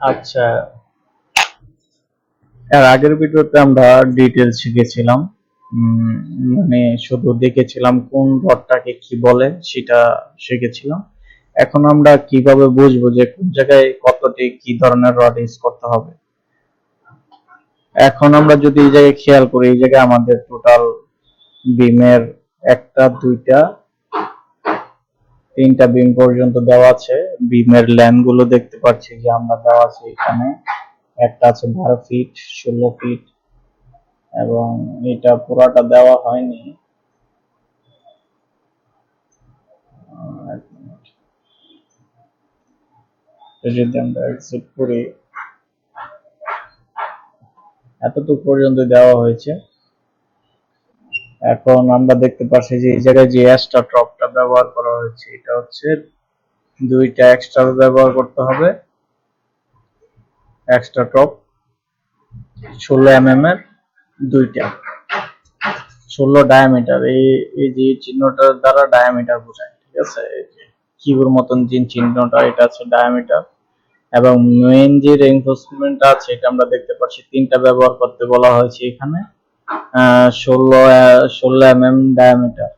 আচ্ছা। এর আগের ভিডিওতে আমরা ডিটেলস শিখেছিলাম। মানে শুধু দেখেছিলাম কোন রডটাকে কি বলে সেটা শিখেছিলাম। এখন আমরা কীভাবে বুঝব যে কোন জায়গায় কতটি কি ধরনের রড ইউজ করতে হবে? এখন আমরা যদি এই জায়গায় খেয়াল করি, এই জায়গায় আমাদের টোটাল বিমের একটা, দুইটা তিনটা বিম পর্যন্ত দেওয়া আছে। বিমের ল্যানগুলো দেখতে পাচ্ছি যে আমরা দেওয়া আছে এখানে। একটা আছে বারো ফিট ষোলো ফিট এবং এটা পুরাটা দেওয়া হয়নি। যদি আমরা এক্সিট পর্যন্ত দেওয়া হয়েছে। এখন আমরা দেখতে পাচ্ছি যে এই জায়গায় যে এক্সট্রা টপটা ব্যবহার করা হয়েছে, এটা হচ্ছে দুইটা এক্সট্রা ব্যবহার করতে হবে। এক্সট্রা টপ ষোলো এম এম এর দুইটা, ষোলো ডায়ামিটার এই এই যে চিহ্নটার দ্বারা ডায়ামিটার বোঝায়, ঠিক আছে? কিউর মতন যে চিহ্নটা, এটা আছে ডায়ামিটার এবং মেইন যে রেইনফোর্সমেন্ট আছে, এটা আমরা দেখতে পাচ্ছি তিনটা ব্যবহার করতে বলা হয়েছে এখানে। ষোলো ষোলো এম এম ডায়ামিটার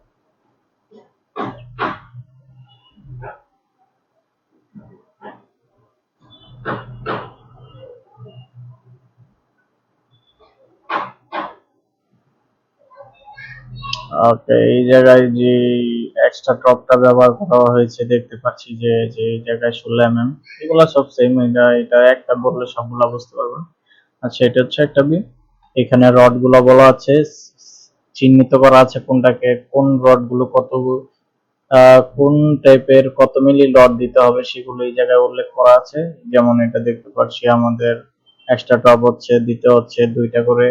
ওকে এই জায়গায় যে এক্সট্রা টপটা ব্যবহার করা হয়েছে, দেখতে পাচ্ছি যে যে এই জায়গায় ষোলো এম এম এগুলো সব সেম এটা এটা একটা বললে সবগুলো বুঝতে পারবেন। আচ্ছা এটা হচ্ছে একটা বিম এখানে রডগুলো বলা আছে, চিহ্নিত করা আছে কোনটাকে, কোন রডগুলো কত কোন টাইপের কত মিলি রড দিতে হবে সেগুলো এই জায়গায় উল্লেখ করা আছে। যেমন এটা দেখতে পাচ্ছি আমাদের এক্সট্রা টপ হচ্ছে, দিতে হচ্ছে দুইটা করে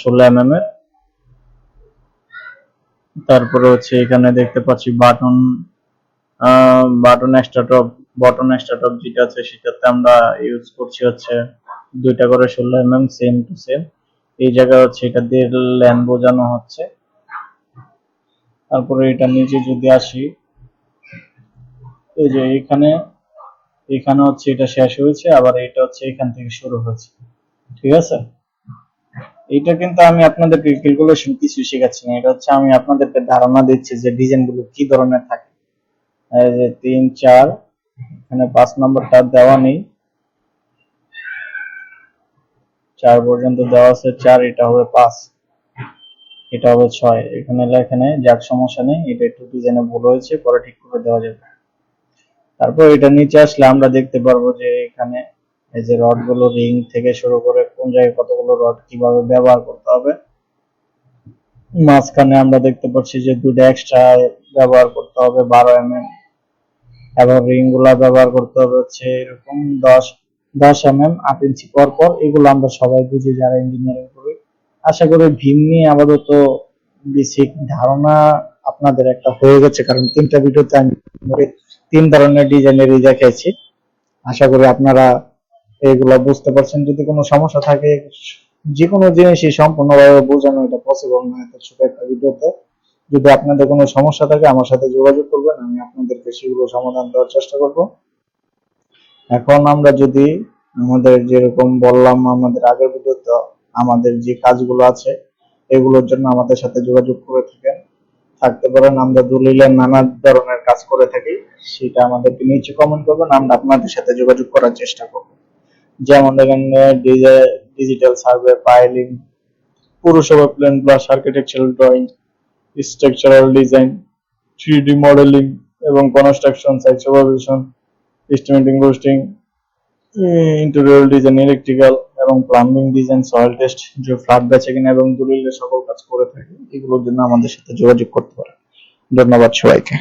ষোলো এম এম এর। তারপরে হচ্ছে এখানে দেখতে পাচ্ছি button button extra top button extra top যেটা আছে সেটাতে আমরা ইউজ করছি হচ্ছে দুইটা করে ষোলো M M same to same এই জায়গায় হচ্ছে, এটা দিয়ে ল্যান বোঝানো হচ্ছে। তারপরে এটা নিচে যদি আসি, এই যে এখানে এখানে হচ্ছে এটা শেষ হয়েছে, আবার এটা হচ্ছে এখান থেকে শুরু হয়েছে। ঠিক আছে? এটা কিন্তু আমি আপনাদেরকে ক্যালকুলেশন কিছু শেখাচ্ছি না, এটা হচ্ছে আমি আপনাদেরকে ধারণা দিচ্ছি যে ডিজাইনগুলো কি ধরনের থাকে। এই যে তিন, চার, এখানে পাঁচ নম্বরটা দেওয়া নেই। চার পর্যন্ত দেওয়া আছে, চার, এটা হবে পাঁচ, এটা হবে ছয়। এখানে লেখা নেই, যাক, সমস্যা নেই, এটা একটু ডিজাইনে ভুল হয়েছে, পরে ঠিক করে দেওয়া যাবে। তারপর এটা নিচে আসলে আমরা দেখতে পারব যে এখানে এই যে রডগুলো রিং থেকে শুরু করে কোন জায়গায় কতগুলো রড কীভাবে ব্যবহার করতে হবে। মাঝখানে আমরা দেখতে পাচ্ছি যে দুটো এক্সট্রা ব্যবহার করতে হবে, বারো এম এম এবং রিংগুলা ব্যবহার করতে হবে হচ্ছে এরকম দশ দশ এম এম আট ইঞ্চি পর এগুলো আমরা সবাই বুঝি যারা ইঞ্জিনিয়ারিং করি। আশা করি ভীম নিয়ে আপাতত বেসিক ধারণা আপনাদের একটা হয়ে গেছে, কারণ তিনটা ভিডিওতে আমি তিন ধরনের ডিজাইনের এই দেখাইছি। আশা করি আপনারা এগুলো বুঝতে পারছেন। যদি কোনো সমস্যা থাকে যে কোনো জিনিসই সম্পূর্ণভাবে বোঝানো এটা পসিবল না এত ছোট একটা ভিডিওতে। যদি আপনাদের কোনো সমস্যা থাকে, আমার সাথে যোগাযোগ করবেন, আমি আপনাদেরকে সেগুলো সমাধান দেওয়ার চেষ্টা করব। এখন আমরা যদি আমাদের যেরকম বললাম, আমাদের আগের ভিডিওতে আমাদের যে কাজগুলো আছে, এগুলোর জন্য আমাদের সাথে যোগাযোগ করে থাকেন। থাকতে পারেন, আমরা দলিলের নানা ধরনের কাজ করে থাকি, সেটা আমাদেরকে নিচে কমেন্ট করবেন, আমরা আপনাদের সাথে যোগাযোগ করার চেষ্টা করব। যেমন দেখেন ডিজিটাল সার্ভে ফাইলিং পুরসভা plan plus architectural drawing structural design three D modeling এবং construction site supervision estimating costing interior design electrical এবং প্লাম্বিং ডিজাইন সয়েল টেস্ট যে ফ্ল্যাট বেছে কিনা এবং দলিলের সকল কাজ করে থাকি, এগুলোর জন্য আমাদের সাথে যোগাযোগ করতে পারেন। ধন্যবাদ সবাইকে।